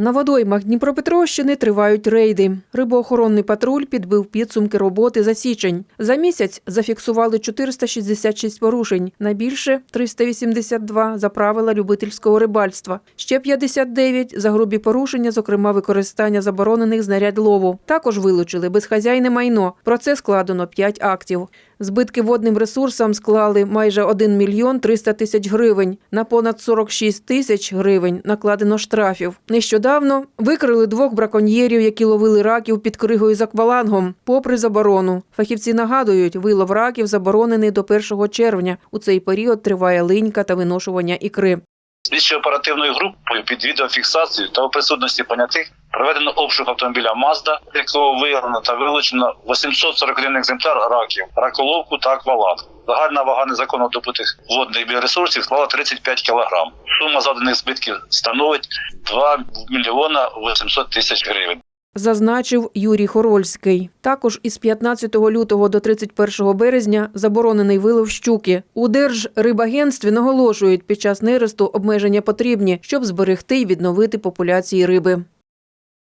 На водоймах Дніпропетровщини тривають рейди. Рибоохоронний патруль підбив підсумки роботи за січень. За місяць зафіксували 466 порушень, найбільше 382 за правила любительського рибальства. Ще 59 за грубі порушення, зокрема використання заборонених знарядь лову. Також вилучили безхазяйне майно. Про це складено 5 актів. Збитки водним ресурсам склали майже 1 мільйон 300 тисяч гривень. На понад 46 тисяч гривень накладено штрафів. Нещодавно викрили двох браконьєрів, які ловили раків під кригою з аквалангом, попри заборону. Фахівці нагадують, вилов раків заборонений до 1 червня. У цей період триває линька та виношування ікри. Слідчою оперативною групою під відеофіксацією та у присутності понятих проведено обшук автомобіля Mazda, якого виявлено та вилучено 841 екземпляр раків, раколовку та акваланг. Загальна вага незаконно добутих водних біоресурсів склала 35 кг. Сума заданих збитків становить 2 мільйона 800 тисяч гривень. Зазначив Юрій Хорольський. Також із 15 лютого до 31 березня заборонений вилов щуки. У Держрибагентстві наголошують, під час нересту обмеження потрібні, щоб зберегти і відновити популяції риби.